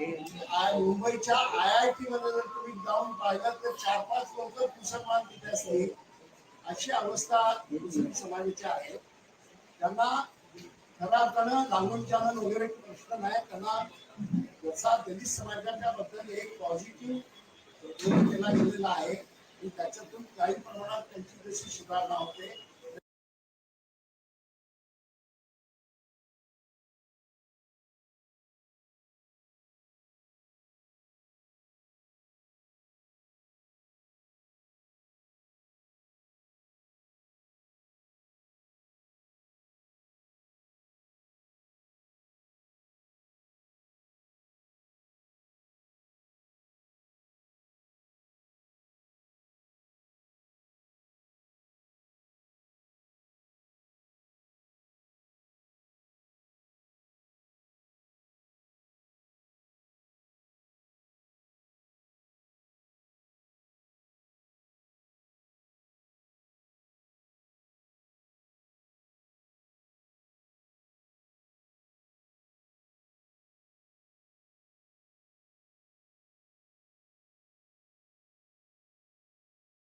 मुंबईच्या I I T मध्ये जर तुम्ही जाऊन पाहिलं तर चार पाच लोक मुसलमान तिथे असले अशी अवस्था मुस्लिम समाजाची आहे. त्यांना खऱ्या अर्थानं लागून चालन वगैरे प्रश्न नाही. त्यांना जसा दलित समाजाच्या बद्दल एक पॉझिटिव्ह केला गेलेला आहे. आणि त्याच्यातून काही प्रमाणात त्यांची जशी सुधारणा होते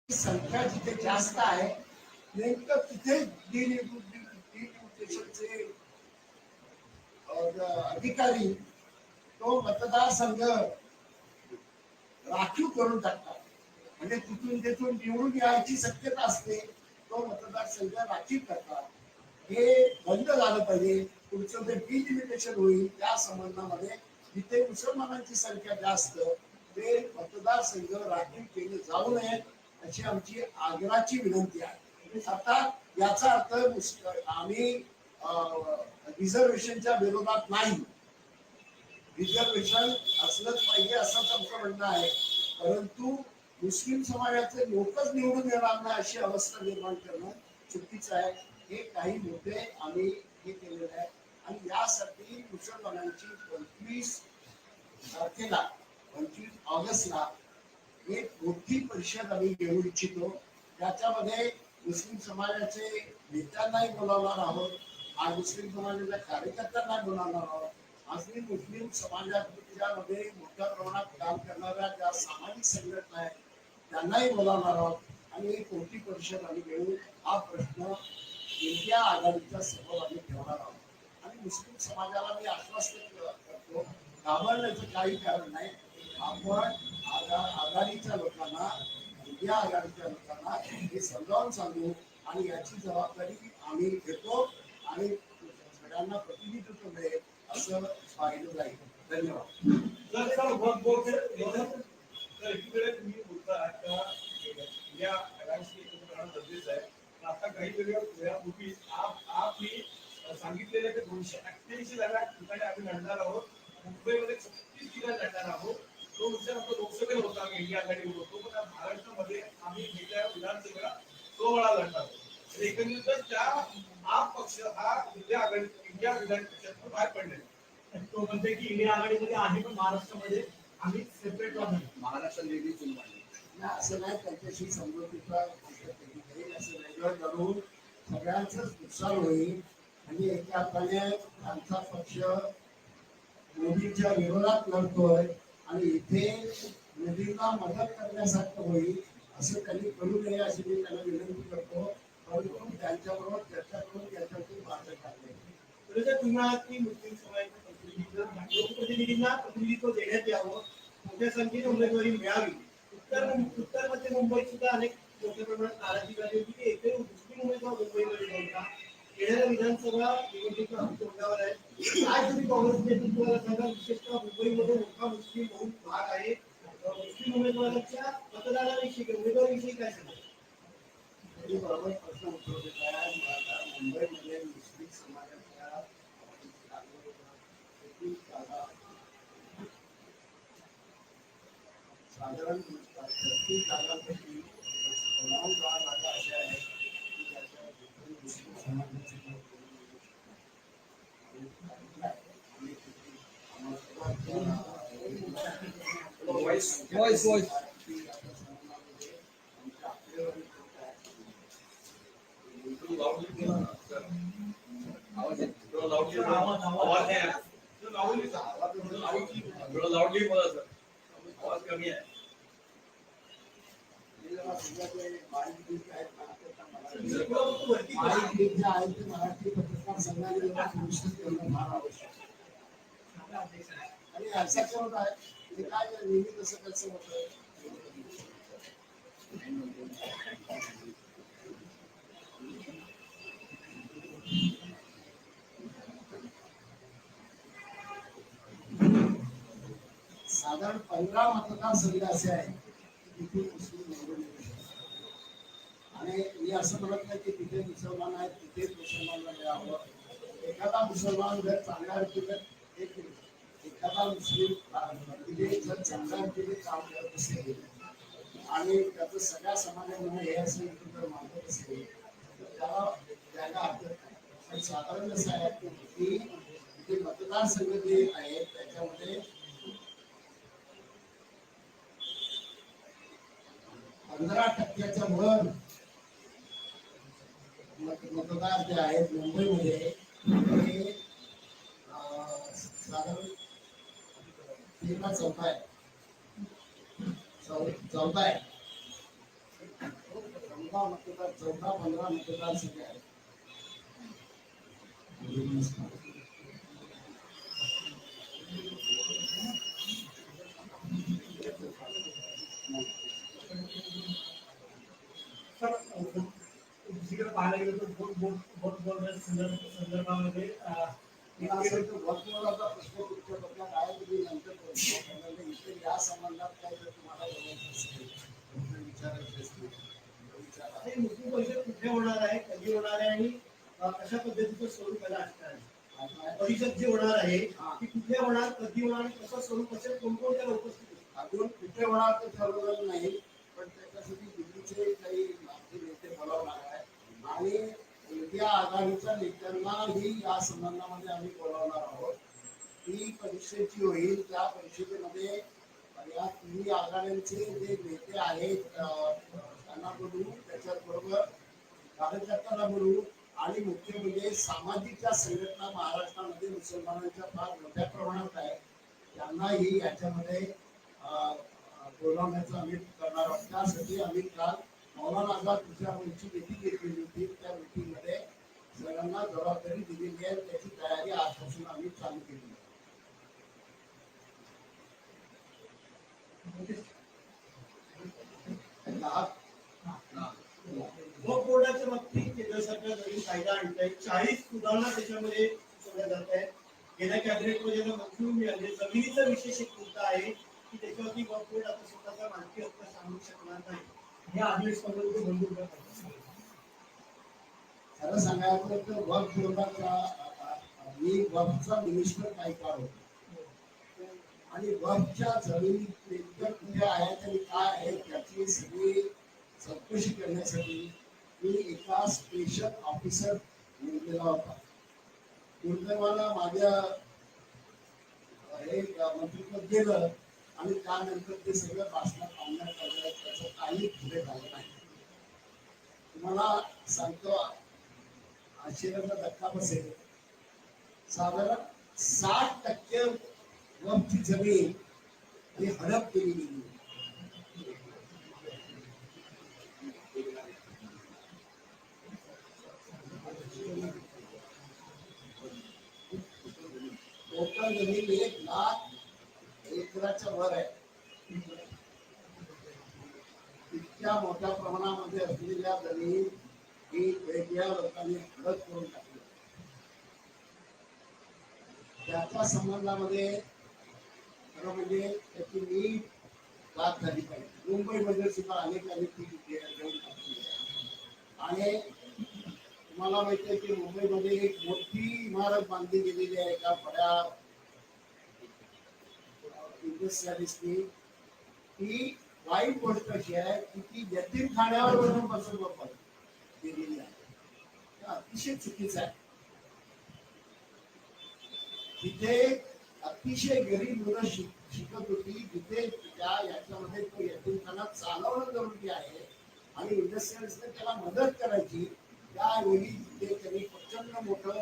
संख्या जिथे जास्त आहे, नेमकं तिथे डिलिमिटेशनचे अधिकारी तो मतदारसंघ राखीव करून टाकतात. म्हणजे तिथून तिथून निवडून यायची शक्यता असते तो मतदारसंघ राखीव करतात. हे बंद झालं पाहिजे, पुढचं जे डिलिमिटेशन होईल, त्या संबंधामध्ये जिथे मुसलमानांची संख्या जास्त, ते मतदारसंघ राखीव केले जाऊ नयेत अशी आमची आग्रहाची विनंती आहे. म्हणजे आता याचा अर्थ आम्ही रिझर्वेशनच्या विरोधात नाही. रिझर्वेशन असलंच पाहिजे असंच आमचं म्हणणं आहे. परंतु मुस्लिम समाजाचे लोकच निवडून येणार नाही अशी अवस्था निर्माण करणं चुकीचं आहे. हे काही मुद्दे आम्ही हे केलेले आहे आणि यासाठी मुसलमानांची पंचवीस तारखेला पंचवीस ऑगस्टला एक मोठी परिषद आम्ही घेऊ इच्छितो. त्याच्यामध्ये मुस्लिम समाजाचे नेत्यांनाही बोलावणार आहोत. आज मुस्लिम समाजाच्या कार्यकर्त्यांना बोलावणार आहोत. आज मुस्लिम समाजामध्ये मोठ्या प्रमाणात काम करणाऱ्या ज्या सामाजिक संघटना आहेत त्यांनाही बोलावणार आहोत. आणि एक मोठी परिषद आम्ही घेऊन हा प्रश्न इंडिया आघाडीच्या समोर आम्ही ठेवणार आहोत. आणि मुस्लिम समाजाला मी आश्वासन करतो घाबरण्याचं काही कारण नाही. आपण आघा- आघाडीच्या लोकांना इंडिया आघाडीच्या लोकांना हे समजावून सांगू आणि याची जबाबदारी आम्ही घेतो आणि सगळ्यांना प्रतिनिधित्व मिळेल असं पाहिलं जाईल. धन्यवाद. सर सर बहुत तुम्ही बोलता का? या आघाडीशी एकत्र राहणं गरजेचं आहे. आता काही वेगळ्या वेळापूर्वी आप आप मी सांगितलेलं की दोनशे अठ्ठ्याऐंशी जागा ठिकाणी आम्ही लढणार आहोत. मुंबईमध्ये छत्तीस ठिकाणी लढणार आहोत. तो विचार आपला लोकसभेला होता इंडिया आघाडीवर होतो पण महाराष्ट्रामध्ये आम्ही गेल्या विधानसभेला लढणार आहोत तर एकंदरीतच त्या आप पक्ष हा इंडिया आघाडी इंडिया विधान पक्षातून बाहेर पडलेला आहे. तो म्हणते की इंडिया आघाडीमध्ये आहे पण महाराष्ट्रामध्ये आम्ही सेपरेट राहणार महाराष्ट्र असं नाही त्यांच्याशी असं वेगळं करून सगळ्यांचंच नुकसान होईल. आणि एका अर्थाने आमचा पक्ष मोदींच्या विरोधात लढतोय. आणि इथे नदीला मदत करण्यासारखं होईल असं त्यांनी करू नये अशी मी त्यांना विनंती करतो. परंतु त्यांच्याबरोबर चर्चा करून त्याच्यातून मार्ग काढले तर की मुस्लिम समाजाचे प्रतिनिधी लोकप्रतिनिधींना प्रतिनिधित्व देण्यात यावं मोठ्या संख्येने उमेदवारी मिळावी उत्तर उत्तर मध्य मुंबईत सुद्धा अनेक मोठ्या प्रमाणात नाराजी झाली होती. की एकही मुस्लिम उमेदवार मुंबईमध्ये नव्हता. येणाऱ्या विधानसभा निवडणुका तोंडावर आहे आज तुम्ही काँग्रेस नेतृत्वाला सांगा विशेषतः मुंबईमध्ये Nós hoje. साधारण पंधरा मतदारसंघ असे आहेत तिथे आणि मी असं म्हणत नाही की तिथे मुसलमान आहेत मिळावं एखादा मुसलमान जर मिनिट. एखादा मुस्लिम तिथे काम करत असेल आणि त्याचं सगळ्या समाजामध्ये हे असेल की जर मानत असेल त्याला त्याला हरकत नाही पण साधारण कसं आहे की जे मतदारसंघ जे आहेत त्याच्यामध्ये पंधरा टक्क्याच्या वर मतदार जे आहेत मुंबईमध्ये ते साधारण तेरा चौथा आहे चौथा आहे चौदा मतदार चौदा पंधरा मतदार सगळे पाहायला गेलं तर बोट बोट बोट बोट संदर्भामध्ये अं, मी असं तर वक्तव्याचा प्रश्न तुमच्या डोक्यात आहे तुम्ही नंतर करतो. कारण इथे या संबंधात काही जर तुम्हाला बोलायचं असेल तर विचारायचं असेल तर विचारा. हे मुस्लिम परिषद कुठे होणार आहे कधी होणार आहे आणि अशा पद्धतीचं स्वरूप त्याला असणार आहे परिषद जे होणार आहे ती कुठे होणार कधी होणार आणि कसं स्वरूप असेल कोणकोणत्या उपस्थित अजून कुठे होणार ते ठरवलं नाही पण त्याच्यासाठी दिल्लीचे काही आपले नेते बोलावणार आहे आणि इंडिया आघाडीच्या नेत्यांनाही या संबंधामध्ये आम्ही बोलावणार आहोत. ही परिषदेची होईल त्या परिषदेमध्ये या तिन्ही आघाड्यांचे जे नेते आहेत त्यांना बोलू त्याच्याबरोबर कार्यकर्त्यांना बोलू आणि मुख्य म्हणजे सामाजिक ज्या संघटना महाराष्ट्रामध्ये मुसलमानांच्या फार मोठ्या प्रमाणात आहे त्यांनाही याच्यामध्ये बोलावण्याचं आम्ही करणार आहोत. त्यासाठी आम्ही काल मौलाना आझाद तुझ्यावरची मिटिंग घेतलेली होती. त्या मिटिंगमध्ये सगळ्यांना जबाबदारी दिलेली आहे. त्याची तयारी आजपासून आम्ही चालू केली आहे. दहा मग बोर्डाच्या बाबतीत केंद्र सरकार नवीन कायदा आणताय? चाळीस सुधारणा त्याच्यामध्ये सुचवल्या जात आहेत. गेल्या कॅबिनेटमध्ये ज्याला मंजुरी मिळाली आहे. जमिनीचा विशेष एक मुद्दा आहे की त्याच्यावरती वक्फ बोर्ड आता स्वतःचा मालकी हक्क सांगू शकणार नाही. या आदेश मंजूर मंजूर करतात खरं सांगायचं तर वक्फ बोर्डाचा मी वक्फचा मिनिस्टर काय काळ होतो आणि वक्फच्या जमिनी नेमकं कुठे आहेत आणि काय आहेत त्याची सगळी चौकशी करण्यासाठी मी एका स्पेशल ऑफिसर नेमलेला होता. दुर्दैवाला माझ्या हे मंत्रिपद गेलं आणि त्यानंतर ते सगळं भाषणात आणण्यात आलं त्याचं काही पुढे झालं नाही. तुम्हाला सांगतो आश्चर्याचा धक्का बसेल. साधारण साठ टक्के वरची जमीन ही हडप केली गेली. टोटल जमीन एक लाख एकराच्या वर आहे इतक्या मोठ्या प्रमाणामध्ये असलेल्या जमीन ही वेगळ्या लोकांनी हडप करून टाकली त्याच्या संबंधामध्ये खरं म्हणजे त्याची नीट बात झाली पाहिजे मुंबईमध्ये सुद्धा अनेकांनी ती घेऊन टाकली आणि तुम्हाला माहिती आहे की मुंबईमध्ये एक मोठी इमारत बांधली गेलेली आहे एका बड्या इंडस्ट्रियलिस्टनी ती वाईट गोष्ट अशी आहे की ती यतीमखान्यावर बनवून बसून वापर केलेली आहे. अतिशय चुकीचं आहे. तिथे अतिशय गरीब मुलं शिक शिकत होती जिथे त्या याच्यामध्ये तो यतीमखाना चालवणं जरुरी आहे आणि इंडस्ट्रियलिस्टने त्याला मदत करायची त्यावेळी तिथे त्यांनी प्रचंड मोठं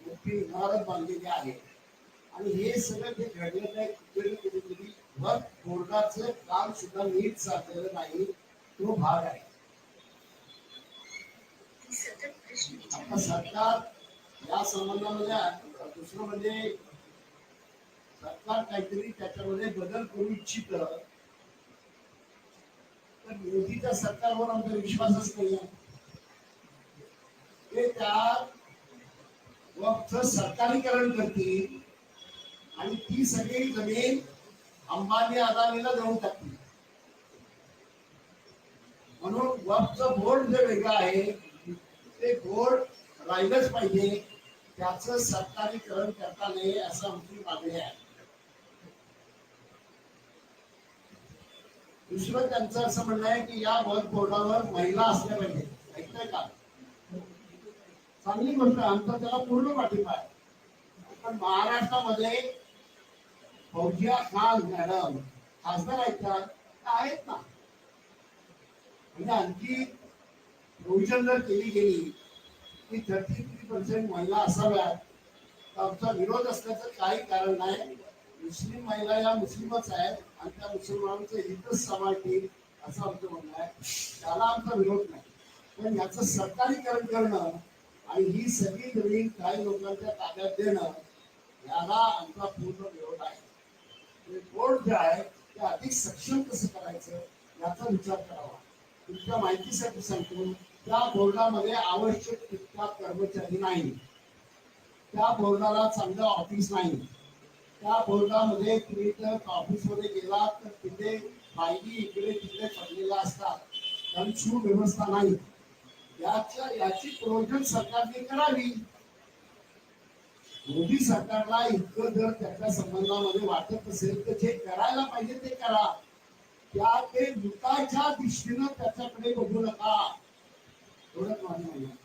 मोठी इमारत बांधलेली आहे. आणि हे सगळं जे घडलेलं आहे कुठेतरी कुठेतरी वक्फ बोर्डाचं काम सुद्धा नीट साधलेलं नाही तो भाग आहे. आता सरकार या संबंधामध्ये दुसरं म्हणजे सरकार काहीतरी त्याच्यामध्ये बदल करू इच्छित. तर मोदीच्या सरकारवर आमचा विश्वासच नाही आहे. ते त्या वक्त सरकारीकरण करतील आणि ती सगळी जमीन अंबानी अदानीला देऊन टाकतील. म्हणून वक्फचं बोर्ड जे वेगळं आहे ते बोर्ड राहिलंच पाहिजे. त्याच सरकारीकरण करता नये असं आमची मागणी आहे. दुसरं त्यांचं असं म्हणणं आहे की या वर्क बोर्डावर महिला असल्या पाहिजे. ऐकताय का? चांगली गोष्ट आहे. आमचा त्याला पूर्ण पाठिंबा आहे. पण महाराष्ट्रामध्ये फौजिया खान मॅडम खासदार आहेत का आहेत ना. म्हणजे आणखी प्रोव्हिजन जर केली गेली की थर्टी थ्री पर्सेंट महिला असाव्यात. तर आमचा विरोध असल्याचं काही कारण नाही. मुस्लिम महिला या मुस्लिमच आहेत आणि त्या मुसलमानांचं हितच सांभाळतील असं आमचं म्हणणं आहे. त्याला आमचा विरोध नाही. पण याचं सरकारीकरण करणं आणि ही सगळी जमीन काही लोकांच्या ताब्यात देणं याला आमचा पूर्ण विरोध आहे. कोर्ट बोर्ड जे आहे ते अधिक सक्षम कसं करायचं याचा विचार करावा. तुमच्या माहितीसाठी सांगतो त्या बोर्डामध्ये आवश्यक तितका कर्मचारी नाही. त्या बोर्डाला चांगलं ऑफिस नाही. त्या बोर्डामध्ये तुम्ही जर ऑफिसमध्ये गेलात तर तिथे फायली इकडे तिकडे पडलेल्या असतात. कारण सुव्यवस्था नाही. याच्या याची प्रोव्हिजन सरकारने करावी मोदी सरकारला इतकं जर त्याच्या संबंधामध्ये वाटत असेल तर जे करायला पाहिजे ते करा त्या ते लुटायच्या दृष्टीनं त्याच्याकडे बघू नका एवढंच माझं म्हणणं आहे.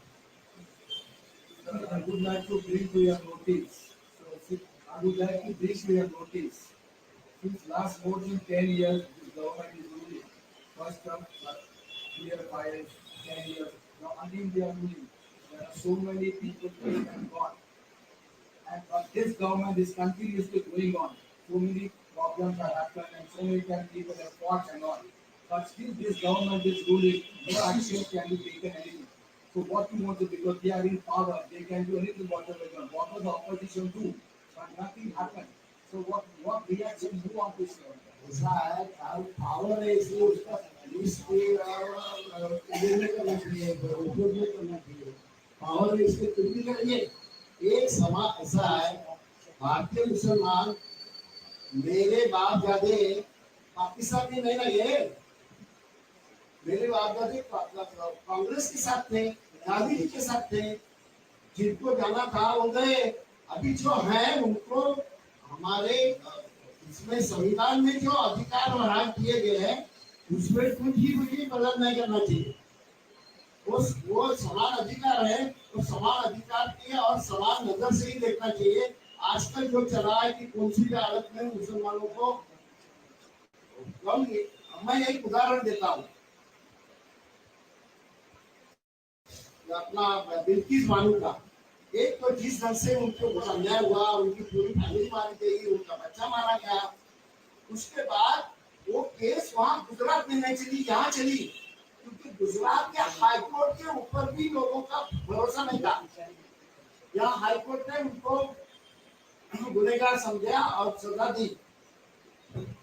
Sir, I would like to bring to your notice, so si- I would like to bring to your notice. Since last more than ten years, this government is ruling. First term, uh, clear files, ten years, now again they are ruling. There are so many people who have gone. And uh, this government is continuously going on. So many problems are happening and so many times people have fought and all. But still this government is ruling, no action can be taken anything. So what we want to, because they are in power, they can do anything whatever they want. What does the opposition do? But nothing happened. So what, what reaction you want to say on that? ऐसा है power है इसलिए उसका इसके इसके करिए एक समाज ऐसा है भारतीय मुसलमान मेरे बाप दादे पाकिस्तान नहीं लगे मेरे बाप दादे कांग्रेस के साथ थे गांधी जी के साथ थे जिनको जाना था वो गए अभी जो है उनको हमारे इसमें संविधान में जो अधिकार बहाल किए गए हैं उसमें कुछ ही कुछ ही बदल नहीं करना चाहिए। वो वो समान अधिकार है तो समान अधिकार के और समान नज़र से ही देखना चाहिए। आजकल जो चला है कि कौन सी हालत में मुसलमानों को कम मैं एक उदाहरण देता हूँ। अपना बिल्किस बानू का। एक तो जिस ढंग से उनके ऊपर अन्याय हुआ, उनकी पूरी फैमिली मारी गई, उनका बच्चा मारा गया। उसके बाद वो केस वहाँ गुजरात में नहीं चली, यहाँ चली। क्योंकि गुजरात के हाईकोर्ट के ऊपर भी लोगों का भरोसा नहीं था। यहाँ हाईकोर्ट ने उनको गुनेगार समझा और सजा दी।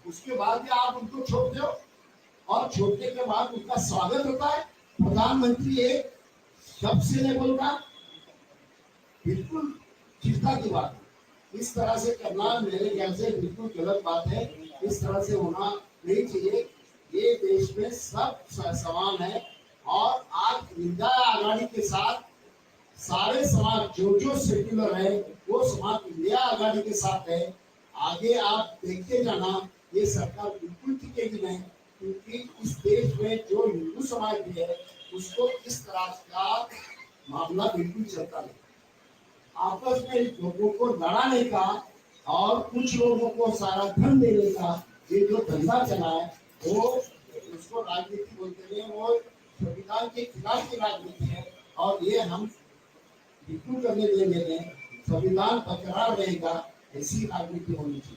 उसके बाद भी आप उनको छोड़ दो। और छोड़ने के बाद उनका स्वागत होता है। प्रधानमंत्री एक शब्द से नहीं बिल्कुल चिंता की बात। इस तरह से करना मेरे ख्याल से बिल्कुल गलत बात है। इस तरह से होना नहीं चाहिए ये देश में सब समान है और आज इंडिया आघाड़ी के साथ सारे समाज, जो जो सेक्युलर है, वो समाज इंडिया आघाड़ी के साथ है। आगे आप देखते जाना, ये सरकार बिल्कुल टिकेगी नहीं, क्योंकि इस देश में जो हिंदू समाज भी है, उसको इस तरह का मामला बिल्कुल चलता नहीं। आपस में लोगों को लड़ाने का और कुछ लोगों को सारा धन देने का ये जो धंधा चला है, वो उसको राजनीति बोलते हैं, वो संविधान के खिलाफ की राजनीति है। और ये हम बिल्कुल करने देंगे संविधान बरकरार रहेगा, ऐसी राजनीति होनी चाहिए।